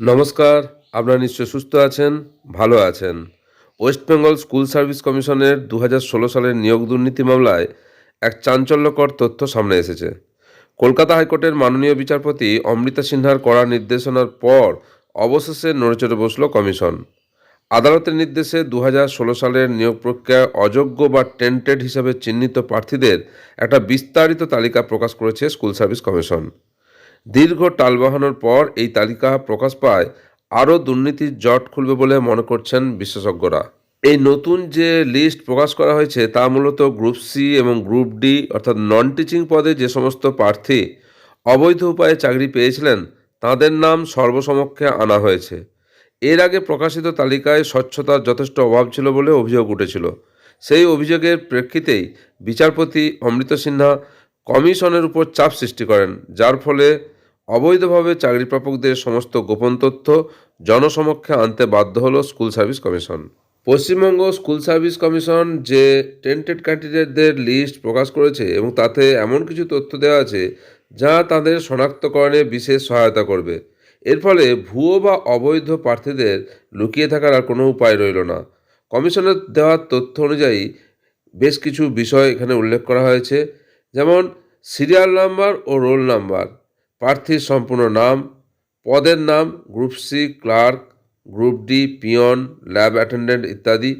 নমস্কার, আপনারা নিশ্চয় সুস্থ আছেন, ভালো আছেন। ওয়েস্ট বেঙ্গল স্কুল সার্ভিস কমিশনের দু সালের নিয়োগ দুর্নীতি মামলায় এক চাঞ্চল্যকর তথ্য সামনে এসেছে। কলকাতা হাইকোর্টের মাননীয় বিচারপতি অমৃতা সিনহার কড়া নির্দেশনার পর অবশেষে নড়েচড়ে বসল কমিশন। আদালতের নির্দেশে দু সালের নিয়োগ প্রক্রিয়ায় অযোগ্য বা টেন্টেড হিসাবে চিহ্নিত প্রার্থীদের একটা বিস্তারিত তালিকা প্রকাশ করেছে স্কুল সার্ভিস কমিশন। দীর্ঘ টালবাহানোর পর এই তালিকা প্রকাশ পায়, আরও দুর্নীতির জট খুলবে বলে মনে করছেন বিশেষজ্ঞরা। এই নতুন যে লিস্ট প্রকাশ করা হয়েছে, তা মূলত গ্রুপ সি এবং গ্রুপ ডি, অর্থাৎ নন টিচিং পদে যে সমস্ত প্রার্থী অবৈধ উপায়ে চাকরি পেয়েছিলেন, তাদের নাম সর্বসমক্ষে আনা হয়েছে। এর আগে প্রকাশিত তালিকায় স্বচ্ছতার যথেষ্ট অভাব ছিল বলে অভিযোগ উঠেছিল। সেই অভিযোগের প্রেক্ষিতেই বিচারপতি অমৃত সিনহা কমিশনের উপর চাপ সৃষ্টি করেন, যার ফলে অবৈধভাবে চাকরি প্রাপকদের সমস্ত গোপন তথ্য জনসমক্ষে আনতে বাধ্য হলো school service commission. Paschimbanga school service commission যে টেন্টেড ক্যান্ডিডেটদের লিস্ট প্রকাশ করেছে এবং তাতে এমন কিছু তথ্য দেওয়া আছে যা তাদের শনাক্তকরণে বিশেষ সহায়তা করবে। এর ফলে ভুয়ো বা অবৈধ প্রার্থীদের লুকিয়ে থাকার আর কোনো উপায় রইল না। কমিশনের দেওয়া তথ্য অনুযায়ী বেশ কিছু বিষয় এখানে উল্লেখ করা হয়েছে। যেমন সিরিয়াল নাম্বার ও রোল নাম্বার। প্রার্থীর সম্পূর্ণ নাম, পদের নাম, group C, clerk, group D, peon, lab attendant ইত্যাদি,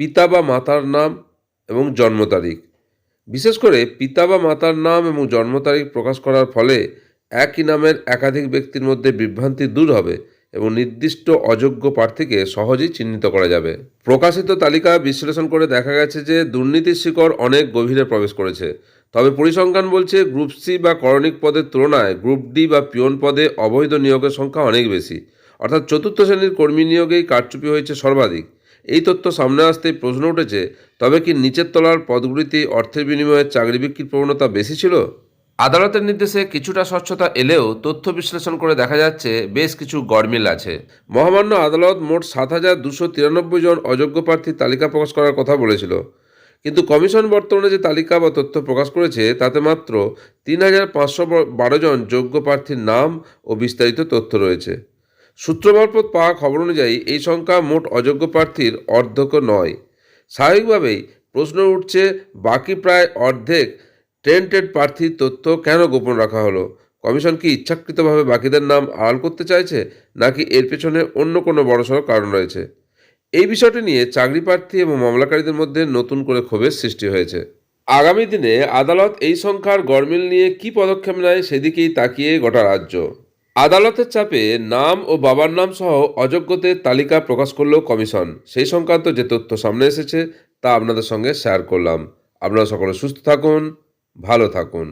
পিতা বা মাতার নাম এবং জন্ম তারিখ। বিশেষ করে পিতা বা মাতার নাম এবং জন্ম তারিখ প্রকাশ করার ফলে একই নামের একাধিক ব্যক্তির মধ্যে বিভ্রান্তি দূর হবে। এবং নির্দিষ্ট অযোগ্য প্রার্থীকে সহজেই চিহ্নিত করা যাবে। প্রকাশিত তালিকা বিশ্লেষণ করে দেখা গেছে যে দুর্নীতির শিকড় অনেক গভীরে প্রবেশ করেছে। তবে পরিসংখ্যান বলছে গ্রুপ সি বা করণিক পদের তুলনায় গ্রুপ ডি বা পিয়ন পদে অবৈধ নিয়োগের সংখ্যা অনেক বেশি। অর্থাৎ চতুর্থ শ্রেণির কর্মী নিয়োগেই কারচুপি হয়েছে সর্বাধিক। এই তথ্য সামনে আসতেই প্রশ্ন উঠেছে, তবে কি নিচের তলার পদগুলিতে অর্থের বিনিময়ে চাকরি বিক্রির প্রবণতা বেশি ছিল? আদালতের নির্দেশে কিছুটা স্বচ্ছতা এলেও তথ্য বিশ্লেষণ করে দেখা যাচ্ছে বেশ কিছু গরমিল আছে। মহামান্য আদালত মোট সাত হাজার দুশো তিরানব্বই জন অযোগ্য প্রার্থীর তালিকা প্রকাশ করার কথা বলেছিল। কিন্তু কমিশন বর্তমানে যে তালিকা বা তথ্য প্রকাশ করেছে, তাতে মাত্র তিন হাজার পাঁচশো বারো জন যোগ্য প্রার্থীর নাম ও বিস্তারিত তথ্য রয়েছে। সূত্র মারফত পাওয়া খবর অনুযায়ী, এই সংখ্যা মোট অযোগ্য প্রার্থীর অর্ধেক নয়। স্বাভাবিকভাবেই প্রশ্ন উঠছে, বাকি প্রায় অর্ধেক টেন্টেড প্রার্থীর তথ্য কেন গোপন রাখা হলো? কমিশন কি ইচ্ছাকৃতভাবে বাকিদের নাম আড়াল করতে চাইছে, নাকি এর পেছনে অন্য কোনো বড়সড় কারণ রয়েছে? এই বিষয়টি নিয়ে চাকরি প্রার্থী এবং মামলাকারীদের মধ্যে নতুন করে ক্ষোভের সৃষ্টি হয়েছে। আগামী দিনে আদালত এই সংখ্যার গরমিল নিয়ে কি পদক্ষেপ নেয় সেদিকেই তাকিয়ে গোটা রাজ্য। আদালতের চাপে নাম ও বাবার নাম সহ অযোগ্যদের তালিকা প্রকাশ করল কমিশন। সেই সংক্রান্ত যে তথ্য সামনে এসেছে, তা আপনাদের সঙ্গে শেয়ার করলাম। আপনারা সকলে সুস্থ থাকুন। ভালো থাকুন।